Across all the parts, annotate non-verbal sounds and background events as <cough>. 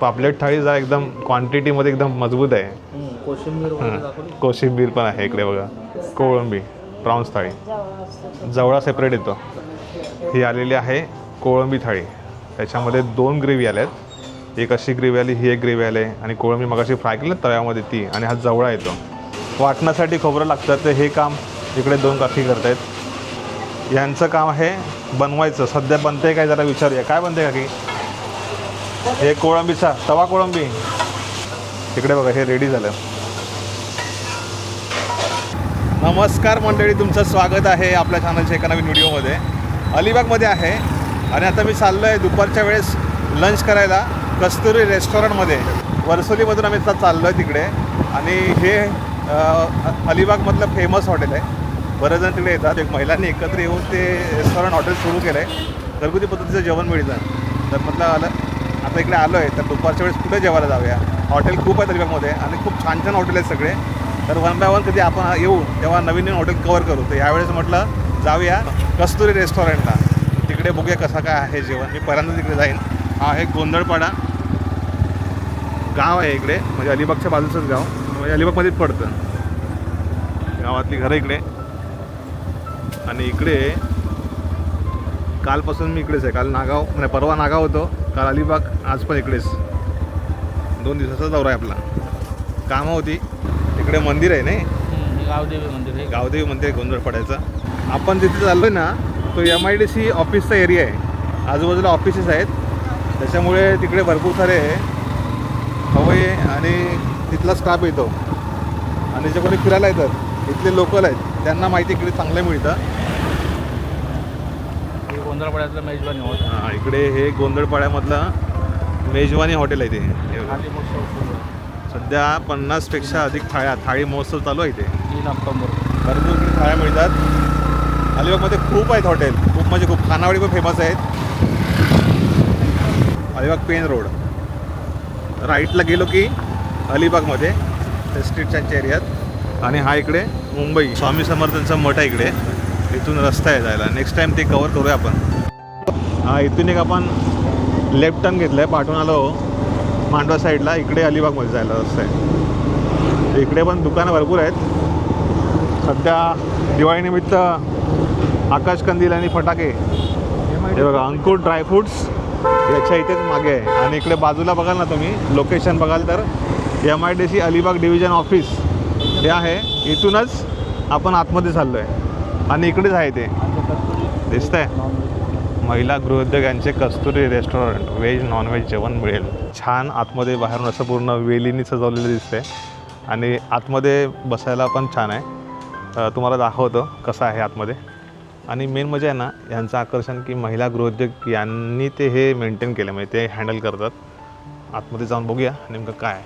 पापलेट थाळी जरा एकदम क्वांटिटीमध्ये एकदम मजबूत आहे. कोशिंबीर वगैरे दाखवली? कोशिंबीर पण आहे इकडे बघा. कोळंबी प्रॉन्स थाळी. जवळा सेपरेट येतो. ही आलेली आहे कोळंबी थाळी. त्याच्यामध्ये दोन ग्रेव्ही आल्यात. एक अशी ग्रेव्ही आली ही एक ग्रेव्ही आली आहे आणि कोळंबी मगाशी फ्राय केलं तव्यामध्ये ती आणि हा जवळा येतो. वाटण्यासाठी खोबरं लागतं तर हे काम इकडे दोन काकी करत आहेत यांचं काम आहे बनवायचं. सध्या बनते काय जरा विचारूया. काय बनते काकी? हे कोळंबीचा तवा कोळंबी. इकडे बघा हे रेडी झालं. नमस्कार मंडळी तुमचं स्वागत आहे आपल्या चॅनलच्या एका नवीन व्हिडिओमध्ये अलिबागमध्ये आहे आणि आता मी चाललो आहे दुपारच्या वेळेस लंच करायला कस्तुरी रेस्टॉरंटमध्ये वर्सोलीमधून आम्ही आता चाललो आहे तिकडे. आणि हे अलिबागमधलं फेमस हॉटेल आहे. बरेच जण तिकडे येतात. एक महिलांनी एकत्र येऊन ते रेस्टॉरंट हॉटेल सुरू केलं आहे घरगुती पद्धतीचं जेवण मिळतं तर म्हटलं आलं आता इकडे आलो आहे तर दुपारच्या वेळेस कुठे जेवायला जाऊया? हॉटेल खूप आहेत अलिबागमध्ये आणि खूप छान छान हॉटेल आहेत सगळे. तर वन बाय वन कधी आपण येऊ तेव्हा नवीन नवीन हॉटेल कवर करू. तर यावेळेस म्हटलं जाऊया कस्तुरी रेस्टॉरंटला तिकडे बघूया कसं काय आहे जेवण. मी पहिल्यांदा तिकडे जाईन. हा आहे गोंधळपाडा. गाव आहे इकडे. म्हणजे अलिबागच्या बाजूचंच गाव. म्हणजे अलिबागमध्येच पडतं. गावातली घरं इकडे. आणि इकडे कालपासून मी इकडेच आहे. काल नागाव म्हणजे परवा नागाव होतो. काल अलिबाग आज पण इकडेच. दोन दिवसाचा दौरा आहे आपला. कामं होती. इकडे मंदिर आहे नाही? गावदेवी मंदिर हे गावदेवी मंदिर आहे गोंधळपाड्याचं आपण जिथे चाललो आहे ना तो एम आय डी सी ऑफिसचा एरिया आहे. आजूबाजूला ऑफिसेस आहेत. त्याच्यामुळे तिकडे भरपूर सारे हवय आणि तिथला स्टाफ येतो. आणि जे कोणी फिरायला येतात इथले लोकल आहेत त्यांना माहिती इकडे चांगलं मिळतं. गोंधळपाड्यातलं मेजबानी होत हा, इकडे हे गोंधळपाड्यामधलं मेजवानी हॉटेल आहे ते बघा. खाली महोत्सव सुरू आहे. सध्या पन्नासपेक्षा अधिक थाळ्या थाळी महोत्सव चालू आहे इथे. तीन ऑक्टोबर. भरपूर इकडे थाळ्या मिळतात. अलिबागमध्ये खूप आहेत हॉटेल. खूप म्हणजे खूप खानावळी पण फेमस आहेत. Alibag pen road. राईटला गेलो की अलिबागमध्ये त्या स्ट्रीटच्या एरियात. आणि हा इकडे मुंबई. स्वामी समर्थांचा मठ आहे इकडे. इथून रस्ता आहे जायला. नेक्स्ट टाईम ते कवर करूया आपण. हा इथून एक आपण लेफ्ट टर्न घेतलं आहे पाठवून आलो मांडवा साईडला इकडे अलिबागमध्ये जायला रस्ता आहे. इकडे पण दुकानं भरपूर आहेत. सध्या दिवाळीनिमित्त आकाशकंदील आणि फटाके. हे बघा अंकुर ड्रायफ्रुट्स याच्या इथेच मागे आहे. आणि इकडे बाजूला बघाल ना तुम्ही लोकेशन बघाल तर M I D C Alibag division office हे आहे. इथूनच आपण आतमध्ये चाललो आहे आणि इकडेच आहे ते. दिसतंय? महिला गृहोद्योग यांचे कस्तुरी रेस्टॉरंट व्हेज नॉनव्हेज जेवण मिळेल. छान आतमध्ये बाहेरून असं पूर्ण वेलीनी सजवलेलं दिसते आणि आतमध्ये बसायला पण छान आहे. तुम्हाला दाखवतो कसं आहे आतमध्ये. आणि मेन म्हणजे आहे ना यांचं आकर्षण की महिला गृहोद्योग यांनी ते हे मेंटेन केलं म्हणजे ते हँडल करतात. आतमध्ये जाऊन बघूया नेमकं काय आहे.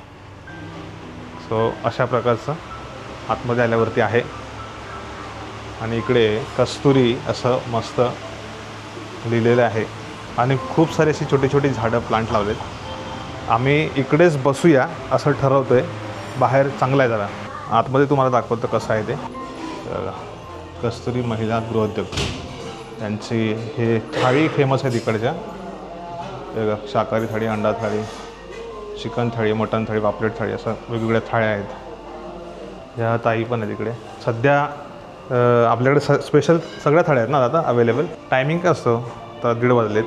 सो अशा प्रकारचं आतमध्ये आल्यावरती आहे. आणि इकडे कस्तुरी असं मस्त लिहिलेलं आहे. आणि खूप सारे अशी छोटी छोटी झाडं प्लांट लावलेत. आम्ही इकडेच बसूया असं ठरवतो आहे बाहेर चांगलं आहे जरा. आतमध्ये तुम्हाला दाखवतं कसं आहे ते. तर कस्तुरी महिला गृहोद्योग. त्यांची हे थाळी फेमस आहे तिकडच्या शाकाहारी थाळी अंडा थाळी चिकन थाळी मटन थाळी पापलेट थाळी असं वेगवेगळ्या थाळ्या आहेत. ह्या ताई पण आहेत इकडे. सध्या आपल्याकडे स स्पेशल सगळ्या थाळ्या आहेत ना आता अवेलेबल टायमिंग काय असतो? तर दीड वाजलेत.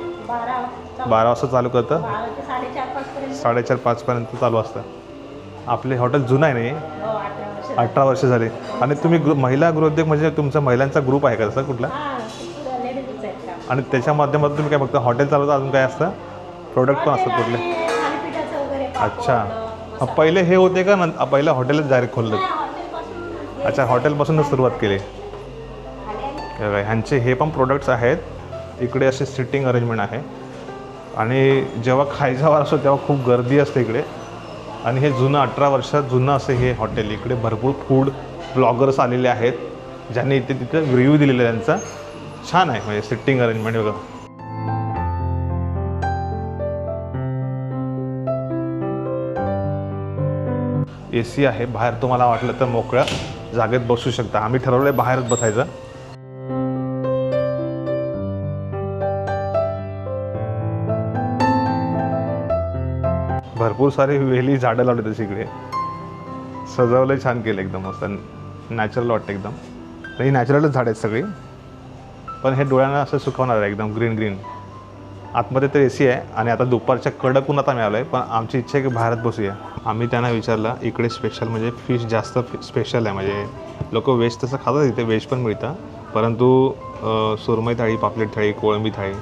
बारा वाजता चालू करतं? साडेचार पाचपर्यंत. चालू असतं. आपले हॉटेल जुनं आहे नाही हो? अठरा वर्ष झाली. आणि तुम्ही गृ महिला गृहोद्योग म्हणजे तुमचा महिलांचा ग्रुप आहे का तसं कुठला? आणि त्याच्या माध्यमातून तुम्ही काय फक्त हॉटेल चालवता अजून काय असतं? प्रोडक्ट पण असतात कुठले? अच्छा. पहिले हे होते का नं पहिलं हॉटेलच डायरेक्ट खोललं अच्छा हॉटेलपासूनच सुरुवात केली. ह्यांचे हे पण प्रोडक्ट्स आहेत. इकडे असे सिटिंग अरेंजमेंट आहे. आणि जेव्हा खायचा वार असतो तेव्हा खूप गर्दी असते इकडे. आणि हे जुनं अठरा वर्षात जुनं असं हे हॉटेल इकडे भरपूर फूड ब्लॉगर्स आलेले आहेत ज्यांनी इथे तिथे रिव्ह्यू दिलेला आहे त्यांचा. छान आहे म्हणजे सिटिंग अरेंजमेंट वगैरे ए सी आहे बाहेर तुम्हाला वाटलं तर मोकळ्या जागेत बसू शकता. आम्ही ठरवलं आहे बाहेरच बसायचं. भरपूर सारे वेली झाडं लावले तशी इकडे. सजवलं छान केलं एकदम मस्त. नॅचरल वाटतं एकदम. तर ही नॅचरलच झाड आहेत सगळी. पण हे डोळ्यांना असं सुकवणार आहे एकदम ग्रीन ग्रीन आतमध्ये तर ए सी आहे आणि आता दुपारच्या कडक उन्हात आम्ही आलो आहे पण आमची इच्छा आहे की बाहेरच बसूया. आम्ही त्यांना विचारलं इकडे स्पेशल म्हणजे फिश जास्त स्पेशल आहे म्हणजे लोक व्हेज तसं खातात इथे व्हेज पण मिळतं. परंतु सुरमई थाळी पापलेट थाळी कोळंबी थाळी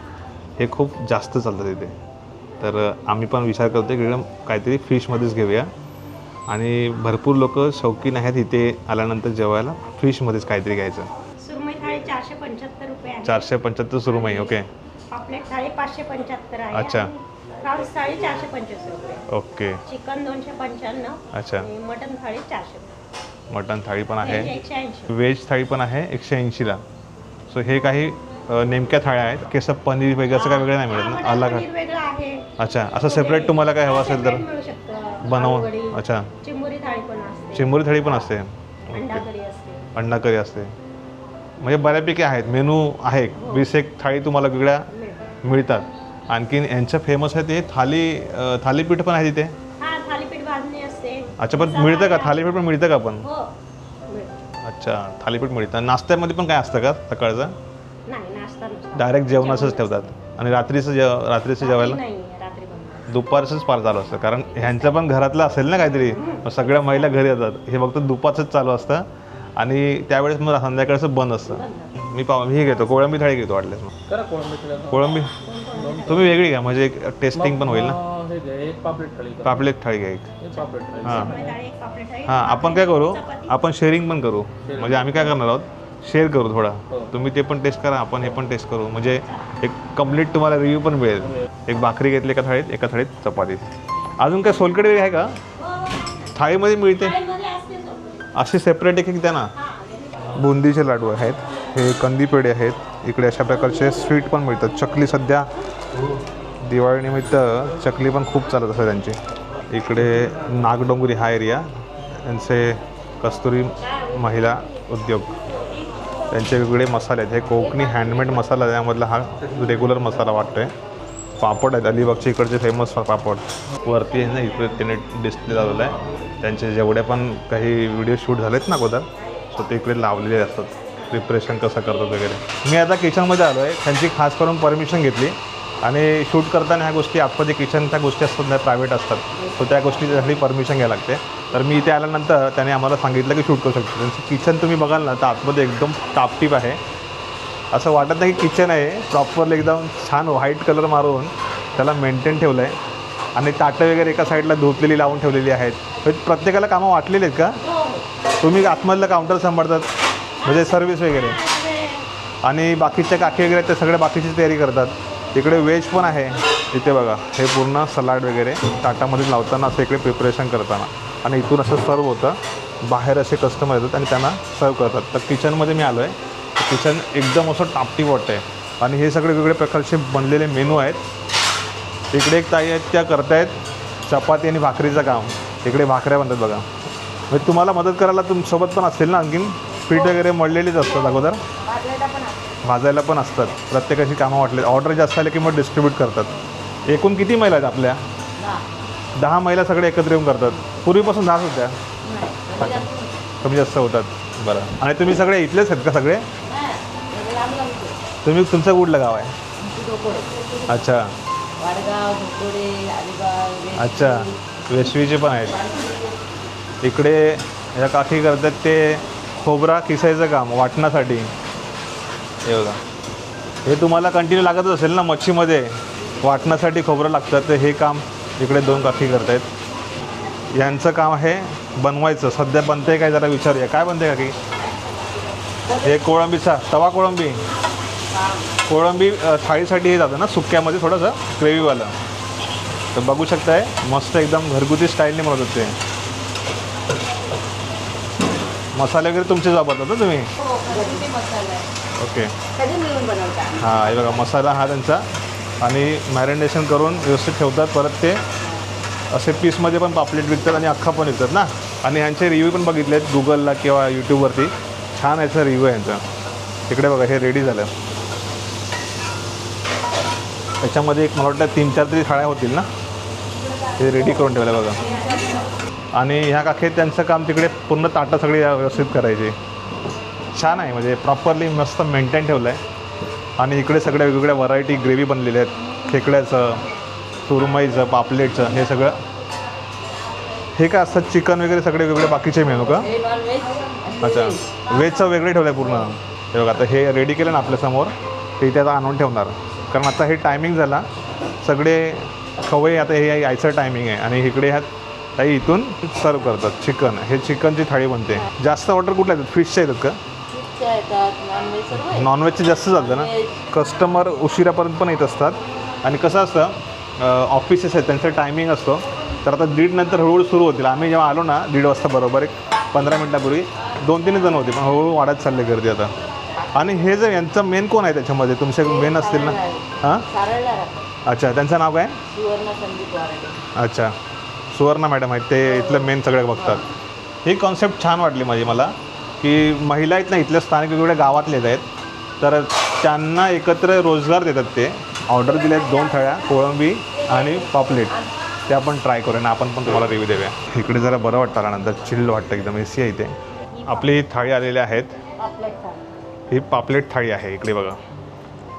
हे खूप जास्त चालतं इथे. तर आम्ही पण विचार करतो की काहीतरी फिशमध्येच घेऊया. आणि भरपूर लोक शौकीन आहेत इथे आल्यानंतर जेवायला फिशमध्येच काहीतरी घ्यायचं. चारशे पंच्याहत्तर रुपये आहे. चारशे पंच्याहत्तर सुरमई ओके पापलेट पंच्याहत्तर आहे अच्छा. आणि थाळी चारशे पंचवीस रुपये. ओके. चिकन दोनशे पंच्याण्णव अच्छा. आणि मटन थाळी चारशे रुपये. थाळी पण आहे. व्हेज एकशे ऐंशी. व्हेज थाळी पण आहे एकशे ऐंशीला. सो हे काही अ, नेमक्या थाळ्या आहेत. केसं पनीर वगैरे असं काय वेगळं नाही मिळत हा, ना वेगळं आहे. अच्छा असं सेपरेट तुम्हाला काय हवं असेल तर Separate मिळू शकतं. बनवून. अच्छा. चिंबोरी थाळी पण असते. चिंबोरी थाळी पण असते. अंडा करी असते. अंडा करी असते. म्हणजे बऱ्यापैकी आहेत. मेनू आहे. वीस एक थाळी तुम्हाला वेगळ्या. मिळतात. आणखीन यांचं फेमस आहे ते थाली थालीपीठ पण आहे तिथे. हा थालीपीठ भाजणी असते. अच्छा पण मिळतं का. थालीपीठ पण मिळतं का पण? हो. अच्छा थालीपीठ मिळतं. नाश्त्यामध्ये पण काय असतं का सकाळचं? नाही नाश्ता नुसता. डायरेक्ट जेवणाचंच ठेवतात. आणि रात्रीचं जेव रात्रीचं जेवायला? दुपारचंच पार चालू असतं. कारण ह्यांचं पण घरातलं असेल ना काहीतरी. मग सगळ्या महिला घरी येतात. हे फक्त दुपारचंच चालू असतं. आणि त्यावेळेस मग संध्याकाळचं बंद असतं. मी पाव मी हे घेतो कोळंबी थाळी घेतो वाटल्यास मग. करा कोळंबी तुम्ही वेगळी घ्या म्हणजे एक टेस्टिंग पण होईल ना? हे एक पापलेट थाळी करा. पापलेट थाळी घ्या एक. एक पापलेट थाळी हां. एक पापलेट हां आपण काय करू. आपण शेअरिंग पण करू. म्हणजे आम्ही काय करणार आहोत? शेअर करू थोडा. हो. तुम्ही ते पण टेस्ट करा आपण हे पण टेस्ट करू. म्हणजे एक कंप्लीट तुम्हाला रिव्ह्यू पण मिळेल. एक भाकरी घेतली एका थाळीत एका थाळीत चपाती. अजून काय सोलकडी वगैरे आहे का? हो, हो. थाळीमध्ये मिळते. थाळीमध्ये असते सोलकढी. अशी सेपरेट एक एक द्या ना. हां. बुंदीचे लाडू आहेत. हे कंदी पेढे आहेत. इकडे अशा प्रकारचे स्वीट पण मिळतात. चकली सध्या दिवाळीनिमित्त चकली पण खूप चालत असतात त्यांची. इकडे नागडोंगरी हा एरिया त्यांचे कस्तुरी महिला उद्योग. त्यांचे वेगवेगळे मसाले आहेत. हे कोकणी हँडमेड मसाला त्यामधला हा रेग्युलर मसाला वाटतो आहे पापड आहेत. अलिबागच्या इकडचे फेमस पापड. वरती आहे ना इकडे त्याने डिस्प्ले लावलेला आहे. त्यांचे जेवढे पण काही व्हिडिओ शूट झालेत ना अगोदर सो ते इकडे लावलेले असतात. प्रिपरेशन कसं करतात वगैरे. मी आता किचनमध्ये आलो आहे. त्यांची खास करून परमिशन घेतली. आणि शूट करताना ह्या गोष्टी आतमध्ये किचन त्या गोष्टी असतात त्या प्रायव्हेट असतात. सो त्या गोष्टीसाठी परमिशन घ्यायला लागते. तर मी इथे आल्यानंतर त्याने आम्हाला सांगितलं की शूट करू शकतो. त्यांचं किचन तुम्ही बघाल ना तर आतमध्ये एकदम टापटीप आहे. असं वाटत नाही की किचन आहे. प्रॉपरली एकदम छान व्हाईट कलर मारून त्याला मेंटेन ठेवलं आहे आणि ताटं वगैरे एका साईडला धुतलेली लावून ठेवलेली आहेत. प्रत्येकाला कामं वाटलेली आहेत का? तुम्ही आतमधलं काउंटर सांभाळतात. म्हणजे सर्विस वगैरे. आणि बाकीच्या काकी वगैरे आहेत, ते सगळे बाकीची तयारी करतात. इकडे वेज पण आहे. इथे बघा हे पूर्ण सलाड वगैरे ताटामध्ये लावताना असं इकडे प्रिपरेशन करताना. आणि इथून असं सर्व होतं. बाहेर असे कस्टमर येतात आणि त्यांना सर्व करतात. तर किचनमध्ये मी आलो आहे किचन एकदम असं टापटी वाटतं आहे. आणि हे सगळे वेगवेगळ्या प्रकारचे बनलेले मेनू आहेत. इकडे एक ताई आहेत त्या करतायत चपाती आणि भाकरीचं काम. इकडे भाकऱ्या बनतात बघा. म्हणजे तुम्हाला मदत करायला तुमसोबत पण असेल ना आणखीन? पीठ वगैरे मळलेलीच असतात अगोदर. भाजायला पण असतात. प्रत्येकाची कामं वाटले. ऑर्डर जास्त आले की मग डिस्ट्रीब्यूट करतात. एकूण किती महिला आहेत आपल्या? दहा महिला सगळे एकत्र येऊन करतात. पूर्वीपासून दहाच होत्या. कमी जास्त होतात. बरं. आणि तुम्ही सगळे इथलेच आहेत का सगळे? तुम्ही तुमचं कुठलं गाव आहे? अच्छा. अच्छा. वेशवीचे पण आहेत. इकडे या काठी करतात ते खोबरा किसायचं काम वाटण्यासाठी हे बघा. हे तुम्हाला कंटिन्यू लागतच असेल ना मच्छीमध्ये. वाटण्यासाठी खोबरं लागतं तर हे काम इकडे दोन काकी करत आहेत यांचं काम आहे बनवायचं. सध्या बनते काय जरा विचारूया. काय बनते काकी? हे कोळंबीचा तवा कोळंबी. कोळंबी थाळीसाठी हे जातं ना सुक्यामध्ये थोडंसं ग्रेव्हीवालं. तर बघू शकताय मस्त एकदम घरगुती स्टाईलने बनवतात ते. मसाले वगैरे तुमचे वापरतात ना तुम्ही? हो घरगुती मसाला आहे. ओके. मिळून बनवता? हां हे बघा मसाला हा त्यांचा. आणि मॅरिनेशन करून व्यवस्थित ठेवतात. परत ते असे पीसमध्ये पण पापलेट विकतात आणि अख्खा पण विकतात ना? आणि ह्यांचे रिव्ह्यू पण बघितले आहेत गुगलला किंवा यूट्यूबवरती छान याचा रिव्ह्यू आहे यांचा. इकडे बघा हे रेडी झालं. त्याच्यामध्ये एक मला वाटतं तीन चार तरी थाळ्या होतील ना? हे रेडी करून ठेवलं आहे बघा. आणि ह्या काखेत त्यांचं काम तिकडे पूर्ण ताटं सगळी व्यवस्थित करायची. छान आहे म्हणजे प्रॉपरली मस्त मेंटेन ठेवलं आहे आणि इकडे सगळ्या वेगवेगळ्या व्हरायटी ग्रेव्ही बनलेल्या आहेत. खेकड्याचं सुरमईचं पापलेटचं हे सगळं. हे काय असतात चिकन वगैरे सगळे वेगवेगळे बाकीचे मेनू का? अच्छा. व्हेजचं वेगळे ठेवलं आहे पूर्ण. हे बघा आता हे रेडी केलं ना आपल्यासमोर ते इथे आता आणून ठेवणार. कारण आता हे टायमिंग झाला. सगळे खवय आता हे यायचं टायमिंग आहे. आणि इकडे ह्यात काही इथून सर्व करतात चिकन हे चिकनची थाळी बनते. जास्त ऑर्डर कुठल्या येतात फिशच्या येतात का. नॉनव्हेजचे जास्त चालतं ना. कस्टमर उशिरापर्यंत पण येत असतात. आणि कसं असतं ऑफिसेस आहेत त्यांचा टायमिंग असतो. तर आता दीड नंतर हळूहळू सुरू होतील. आम्ही जेव्हा आलो ना दीड वाजता बरोबर एक पंधरा मिनटापूर्वी दोन तीन जण होते पण हळूहळू वाढत चालले गर्दी आता. आणि हे जे यांचं मेन कोण आहे त्याच्यामध्ये? तुमचे मेन असतील ना? हां? अच्छा त्यांचं नाव काय? अच्छा. सुवर्णा मॅडम आहेत ते इथलं मेन सगळे बघतात. ही कॉन्सेप्ट छान वाटली माझी मला की महिला आहेत ना इथल्या स्थानिक वेगवेगळ्या गावातले आहेत तर त्यांना एकत्र रोजगार देतात ते. ऑर्डर दिले आहेत दोन थाळ्या कोळंबी आणि पॉपलेट. ते आपण ट्राय करूया आणि आपण पण तुम्हाला रिव्ह्यू देऊया. इकडे जरा बरं वाटतं आल्यानंतर चिल्ड वाटतं एकदम ए सी आहे इथे. आपली थाळी आलेली आहेत. ही पापलेट थाळी आहे इकडे बघा.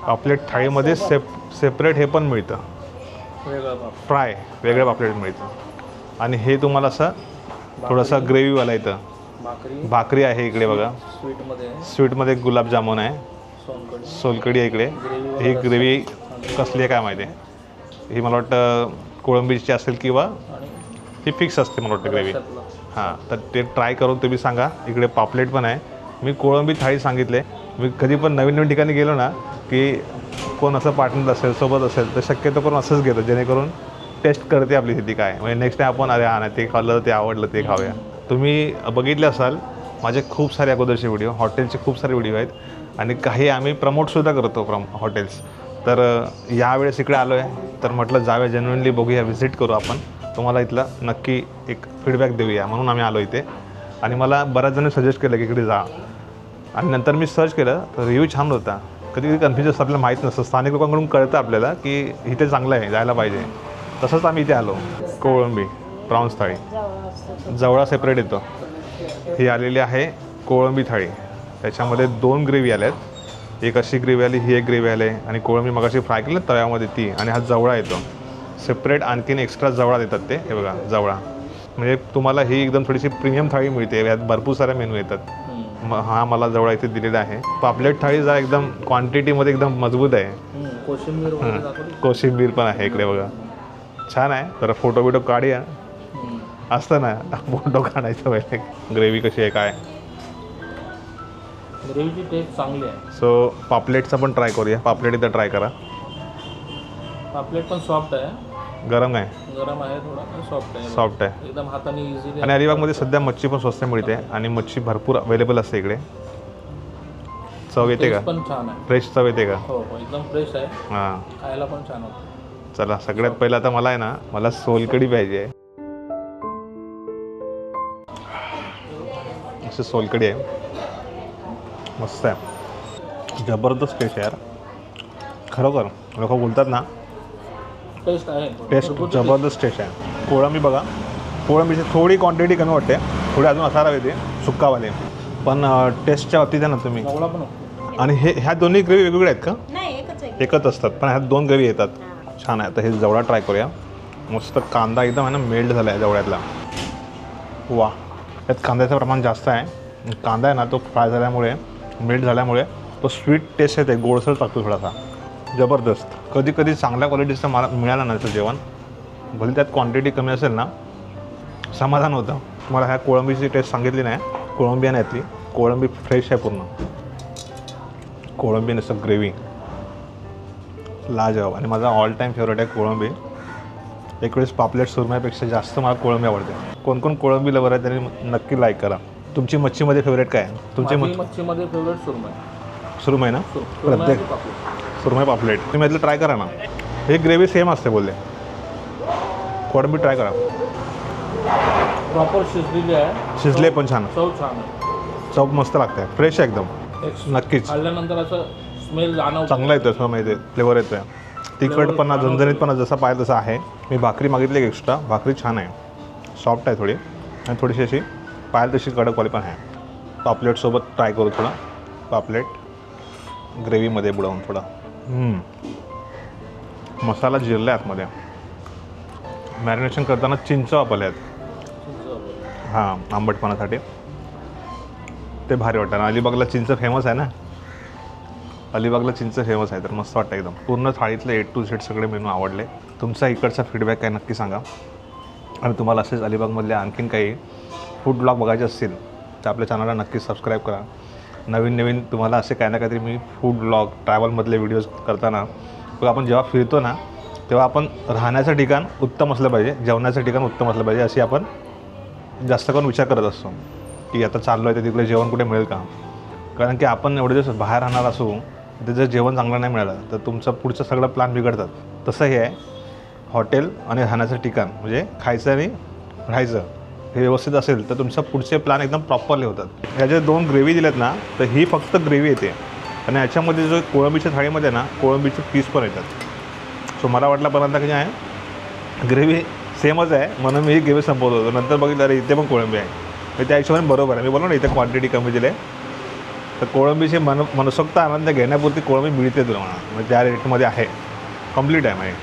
पापलेट थाळीमध्ये सेप सेपरेट हे पण मिळतं. वेगळं फ्राय वेगळ्या पापलेट मिळतं. आणि हे तुम्हाला असं थोडंसं ग्रेव्हीवाला येतं भाकरी. भाकरी आहे इकडे बघा. स्वीटमध्ये. स्वीटमध्ये गुलाबजामुन आहे. सोलकडी आहे इकडे. ही ग्रेव्ही कसली आहे काय माहिती आहे? ही मला वाटतं कोळंबीची असेल किंवा ही फिक्स असते मला वाटतं ग्रेव्ही. हां तर ते ट्राय करून तुम्ही सांगा. इकडे पापलेट पण आहे. मी कोळंबी थाळी सांगितले. मी कधी पण नवीन नवीन ठिकाणी गेलो ना की कोण असं पार्टनर असेल सोबत असेल तर शक्यतो करून असंच घेतो जेणेकरून टेस्ट करते आपली स्थिती काय. म्हणजे नेक्स्ट टाइम आपण अरे हा नाही ते खाल्लं ते आवडलं ते खाऊया. तुम्ही बघितले असाल माझे खूप सारे अगोदरचे व्हिडिओ हॉटेलचे खूप सारे व्हिडिओ आहेत. आणि काही आम्ही प्रमोटसुद्धा करतो प्रम हॉटेल्स तर यावेळेस इकडे आलो आहे तर म्हटलं जाव्या जेन्युनली बघूया व्हिजिट करू आपण. तुम्हाला इथला नक्की एक फीडबॅक देऊया. म्हणून आम्ही आलो इथे. आणि मला बऱ्याच जणी सजेस्ट केलं की इकडे जा. आणि नंतर मी सर्च केलं तर रिव्ह्यू छान होता. कधी कधी कन्फ्युज आपल्याला माहीत नसतं. स्थानिक लोकांकडून कळतं आपल्याला की इथे चांगलं आहे जायला पाहिजे. तसंच आम्ही इथे आलो कोळंबी प्रॉन्स थाळी. जवळ सेपरेट येतो. ही आलेली आहे कोळंबी थाळी. त्याच्यामध्ये दोन ग्रेव्ही आल्यात. एक अशी ग्रेव्ही आली ही एक ग्रेव्ही आली आहे आणि कोळंबी मगाशी फ्राय केली ना तव्यामध्ये ती आणि हा जवळा येतो. सेपरेट आणखीन एक्स्ट्रा जवळा देतात ते. हे बघा जवळा. म्हणजे तुम्हाला ही एकदम थोडीशी प्रीमियम थाळी मिळते. यात भरपूर साऱ्या मेनू येतात. म- हा मला जवळ इथे दिलेला आहे. पापलेट थाळी जरा एकदम क्वांटिटीमध्ये एकदम मजबूत आहे. कोशिंबीर पण आहे इकडे बघा. छान आहे. जरा फोटो बिटो काढूया. असतं ना फोटो काढायचं पहिले. ग्रेव्ही कशी आहे काय? ग्रेव्हीची टेस्ट चांगली आहे. सो पापलेटचा पण ट्राय करूया. पापलेट इथं ट्राय करा. पापलेट पण सॉफ्ट आहे. गरम आहे. गरम आहे थोडा सॉफ्ट आहे. सॉफ्ट आहे. एकदम हाताने इझिली आणि अलिबागमध्ये सध्या मच्छी पण स्वस्त मिळते आणि मच्छी भरपूर अवेलेबल असते इकडे. चव येते का? पण छान आहे. फ्रेश चव येते का? हो हो, एकदम फ्रेश आहे. हां. खायला पण छान होतं. चला सगळ्यात पहिलं आता मला आहे ना मला सोलकडी पाहिजे. आहे अशी सोलकडी आहे. मस्त आहे. जबरदस्त टेस्ट आहे यार. खरोखर लोक बोलतात ना टेस्ट आहे. टेस्ट जबरदस्त टेस्ट आहे. कोळंबी बघा. कोळंबीची थोडी क्वांटिटी कमी वाटते. थोडी अजून असायला येते सुक्कावाले. पण टेस्टच्या बाबतीत आहे ना तुम्ही. जवळा पण होतो. आणि हे ह्या दोन्ही ग्रेव्ही वेगवेगळ्या आहेत का? नाही एकच असतात. पण ह्यात दोन ग्रेव्ही येतात. छान आहे. आता हे जवळा ट्राय करूया मस्त कांदा एकदम आहे ना मेल्ट झाला आहे जवळ्यातला वा यात कांद्याचं प्रमाण जास्त आहे. कांदा आहे ना तो फ्राय झाल्यामुळे मेल्ट झाल्यामुळे तो स्वीट टेस्ट येते गोडसर टाकतो थोडासा. जबरदस्त. कधी कधी चांगल्या क्वालिटीचं मला मिळालं नाही जेवण. भले त्यात क्वांटिटी कमी असेल ना समाधान होतं. मला ह्या कोळंबीची टेस्ट सांगितली नाही. कोळंबी आहे ना कोळंबी फ्रेश आहे पूर्ण. कोळंबी नसतं ग्रेव्ही लाजवाब. आणि माझा ऑल टाईम फेवरेट आहे कोळंबी. एक वेळेस पापलेट सुरमईपेक्षा जास्त मला कोळंबी आवडते. कोण कोण कोळंबी लवर आहे त्यांनी नक्की लाईक करा. तुमची मच्छीमध्ये फेवरेट काय? आहे? तुमची मच्छीमध्ये फेवरेट सुरमई. सुरमई ना? प्रत्येक आणि पापलेट. तुम्ही यातलं ट्राय करा ना. हे ग्रेव्ही सेम असते बोलले. कोळंबी ट्राय करा. प्रॉपर शिजलेली आहे. शिजले पण छान. चव छान चव मस्त लागते. फ्रेश आहे एकदम. एक नक्कीच. खाल्ल्यानंतर असं स्मेल जाणवतो. चांगला येतो असं माहिती फ्लेवर येतो आहे तिखटपणा झणझणीतपणा जसा पाहिजे तसा आहे. मी भाकरी मागितली एक एक्स्ट्रा भाकरी छान आहे. सॉफ्ट आहे थोडी. आणि थोडीशी अशी पाहिजे तशी कडकवाली पण आहे. पापलेटसोबत ट्राय करू थोडा. पापलेट ग्रेव्हीमध्ये बुडवून थोडा. मसाला जिरला आहे आतमध्ये. मॅरिनेशन करताना चिंच वापरले आहेत हां आंबटपणासाठी. ते भारी वाटतं. अलिबागला चिंच फेमस आहे ना? अलिबागला चिंच फेमस आहे तर मस्त वाटतं एकदम. पूर्ण थाळीतले ए टू झेड सगळे मेनू आवडले. तुमचा इकडचा फीडबॅक काय नक्की सांगा. आणि तुम्हाला असेच अलिबागमधले आणखीन काही फूड ब्लॉग बघायचे असतील तर आपल्या चॅनलला नक्की सबस्क्राईब करा. नवीन नवीन तुम्हाला असे काही ना काहीतरी मी फूड ब्लॉग ट्रॅव्हलमधले व्हिडिओज करताना आपण जेव्हा फिरतो ना तेव्हा आपण राहण्याचं ठिकाण उत्तम असलं पाहिजे जेवणाचं ठिकाण उत्तम असलं पाहिजे अशी आपण जास्त करून विचार करत असतो. की आता चाललो आहे तर तिकडे जेवण कुठे मिळेल का? कारण की आपण एवढे दिवस बाहेर राहणार असू तिथे जर जेवण चांगलं नाही मिळालं तर तुमचं पुढचं सगळं प्लॅन बिघडतात. तसं हे आहे. हॉटेल आणि राहण्याचं ठिकाण म्हणजे खायचं आणि राहायचं हे व्यवस्थित असेल तर तुमचा पुढचे प्लॅन एकदम प्रॉपरली होतात. ह्याच्या दोन ग्रेव्ही दिल्यात ना तर ही फक्त ग्रेव्ही येते. आणि याच्यामध्ये जो कोळंबीच्या थाळीमध्ये ना कोळंबीचे पीस पण येतात. सो मला वाटलं पर्यंत की आहे ग्रेव्ही सेमच आहे म्हणून मी ही ग्रेव्ही संपवत होतो. नंतर बघितलं अरे इथे पण कोळंबी आहे. त्या हिशोबाने बरोबर आहे. मी बोललो ना इथे क्वांटिटी कमी दिली. आहे तर कोळंबीची मन मनसोक्त आनंद घेण्यापुरती कोळंबी मिळते तुला म्हणा. म्हणजे त्या रेटमध्ये आहे. कंप्लीट आहे म्हणजे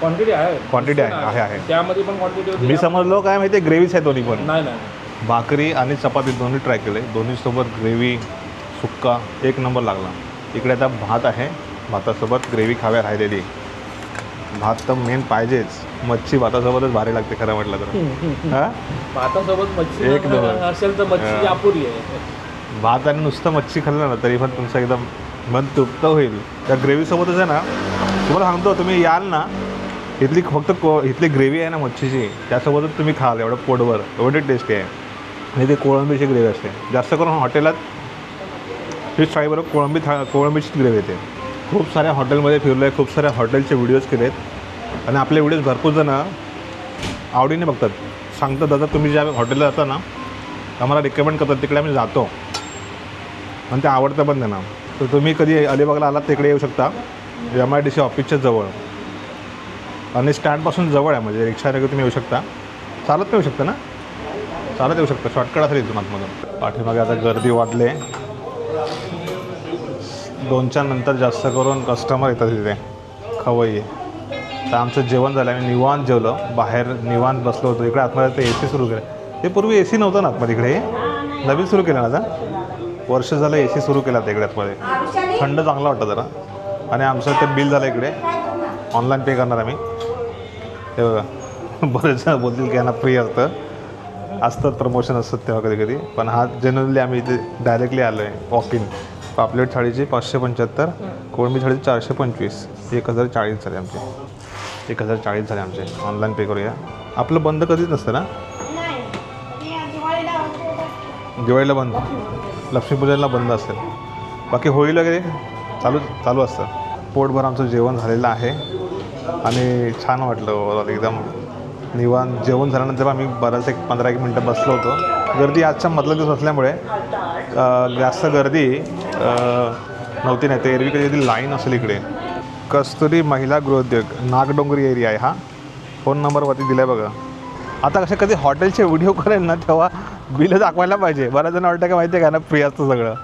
क्वांटिटी आहे. Quantity आहे, आहे, आहे. त्यामध्ये पण क्वांटिटी होती. मी समजलो काय माहिती ग्रेव्हीच आहे दोन्ही पण. नाही नाही. भाकरी आणि चपाती दोन्ही ट्राय केले. दोन्हीसोबत ग्रेव्ही सुक्का एक नंबर लागला. इकडे आता भात आहे. भातासोबत ग्रेव्ही खाव्या राहिलेली. भात तर मेन पाहिजेच. मच्छी भातासोबतच भारी लागते खरं म्हटलं तर. हां? भातासोबत मच्छी एक नंबर. असेल तर मच्छी. अपुरी आहे. भात आणि नुसतं मच्छी खाल्लं ना तरी पण तुमचं एकदम मन तृप्त होईल. त्या ग्रेव्हीसोबतच आहे ना तुम्हाला सांगतो तुम्ही याल ना इथली फक्त को इथली ग्रेव्ही आहे ना मच्छीची त्यासोबतच तुम्ही खाल एवढं पोटभर एवढी टेस्टी आहे. आणि ते कोळंबीची ग्रेव्ही असते. जास्त करून हॉटेलात फिश फ्रायबरोबर कोळंबी था कोळंबीची ग्रेव्ही येते. खूप साऱ्या हॉटेलमध्ये फिरलो आहे खूप साऱ्या हॉटेलचे व्हिडिओज केलेत. आणि आपले व्हिडिओज भरपूर जणं आवडीने बघतात. सांगतात दादा तुम्ही ज्या हॉटेलला जाता ना आम्हाला रिकमेंड करतात तिकडे आम्ही जातो. आणि ते आवडतं पण त्यांना. तर तुम्ही कधी अलिबागला आलात तिकडे येऊ शकता. एम आय डी सी ऑफिसच्या जवळ. आणि स्टँडपासून जवळ आहे म्हणजे रिक्षा तुम्ही येऊ शकता. चालत नाही येऊ शकता ना? चालत येऊ शकता. शॉर्टकट असेल इथून आतमधून. पाठीमागे आता गर्दी वाढले. दोनच्या नंतर जास्त करून कस्टमर येतात तिथे. खवई. तर आमचं जेवण झालं. आम्ही निवांत जेवलो. बाहेर निवांत बसलो होतो. इकडे आतमध्ये ते ए सी सुरू केलं. ते पूर्वी ए सी नव्हतं ना आतमध्ये इकडे. नवीन सुरू केलं ना आता? वर्ष झालं ए सी सुरू केला आता इकडे आतमध्ये थंड चांगला वाटतं जरा. आणि आमचं ते बिल झालं इकडे. ऑनलाईन पे करणार आम्ही हे बघा. <laughs> बरेच बोलतील की यांना फ्री असतं. असतात प्रमोशन असतात तेव्हा कधी कधी. पण हा जनरली आम्ही इथे डायरेक्टली आलो आहे वॉक इन पापलेट थाळीची पाचशे पंच्याहत्तर कोळंबी थाळीची चारशे पंचवीस. एक हजार चाळीस झाले आमचे. एक हजार चाळीस झाले आमचे. ऑनलाईन पे करूया. आपलं बंद कधीच नसतं ना? दिवाळीला बंद. लक्ष्मीपूजनला बंद असेल. बाकी होळी वगैरे चालू चालू असतं. पोटभर आमचं जेवण झालेलं आहे. आणि छान वाटलं एकदम. निवांत जेवण झाल्यानंतर आम्ही बराच एक पंधरा एक मिनटं बसलो होतो. गर्दी आजचा मधला दिवस असल्यामुळे जास्त गर्दी नव्हती नाही. तर एरवी कधी कधी लाईन असेल इकडे. कस्तुरी महिला गृहोद्योग नागडोंगरी एरिया आहे हा. फोन नंबरवरती दिला आहे बघा. आता कसे कधी हॉटेलचे व्हिडिओ करेल ना तेव्हा बिलं दाखवायला पाहिजे. बऱ्याच जण वाटतं का माहिती आहे का ना फ्री असतं सगळं.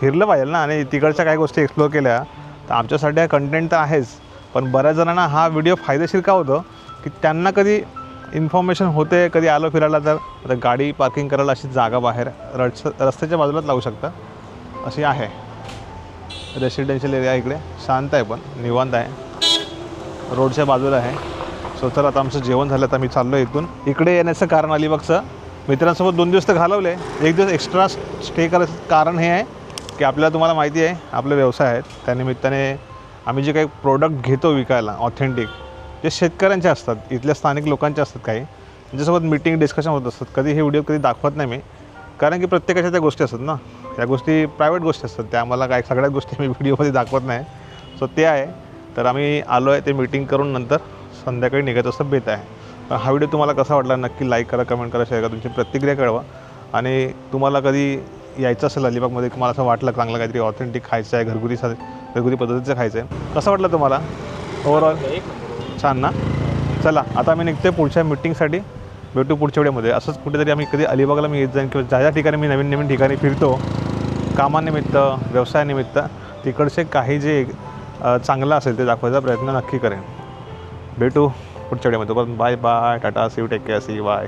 फिरलं पाहिजे ना आणि तिकडच्या काही गोष्टी एक्सप्लोअर केल्या तर आमच्यासाठी हा कंटेंट तर आहेच. पण बऱ्याच जणांना हा व्हिडिओ फायदेशीर का होतो की त्यांना कधी इन्फॉर्मेशन होते कधी आलो फिरायला तर आता गाडी पार्किंग करायला अशी जागा बाहेर रस रस्त्याच्या बाजूलाच लावू शकता. अशी आहे. रेसिडेन्शियल एरिया इकडे. शांत आहे पण निवांत आहे. रोडच्या बाजूला आहे. सो तर आता आमचं जेवण झालं आता मी चाललो आहे इथून. इकडे येण्याचं कारण अलिबागचं मित्रांसोबत दोन दिवस तर घालवले. एक दिवस एक्स्ट्रा स्टे करायचं कारण हे आहे की आपल्याला तुम्हाला माहिती आहे आपले व्यवसाय आहेत. त्यानिमित्ताने आम्ही जे काही प्रोडक्ट घेतो विकायला ऑथेंटिक जे शेतकऱ्यांचे असतात इथल्या स्थानिक लोकांचे असतात काही त्यांच्यासोबत मिटिंग डिस्कशन होत असतात. कधी हे व्हिडिओ कधी दाखवत नाही मी. कारण की प्रत्येकाच्या त्या गोष्टी असतात ना. त्या गोष्टी प्रायव्हेट गोष्टी असतात. त्या आम्हाला काय सगळ्याच गोष्टी मी <laughs> व्हिडिओमध्ये दाखवत नाही. सो ते आहे. तर आम्ही आलो आहे ते मीटिंग करून नंतर. संध्याकाळी निघत असं बेत आहे. हा व्हिडिओ तुम्हाला कसा वाटला नक्की लाईक करा कमेंट करा शेअर करा तुमची प्रतिक्रिया कळवा. आणि तुम्हाला कधी यायचं असेल अलिबागमध्ये तुम्हाला असं वाटलं चांगलं काहीतरी ऑथेंटिक खायचं आहे घरगुती सा घरगुती पद्धतीचं खायचं आहे? कसं वाटलं तुम्हाला? ओवरऑल छान ना? चला आता आम्ही निघते पुढच्या मीटिंगसाठी भेटू पुढच्या वेळेमध्ये. असंच कुठेतरी आम्ही कधी अलिबागला मी येत जाईन किंवा ज्या ज्या ठिकाणी मी नवीन नवीन ठिकाणी फिरतो कामानिमित्त व्यवसायानिमित्त तिकडचे काही जे चांगलं असेल ते दाखवायचा प्रयत्न नक्की करेन. भेटू पुढच्या व्हिडिओमध्ये bye bye tata see take care see bye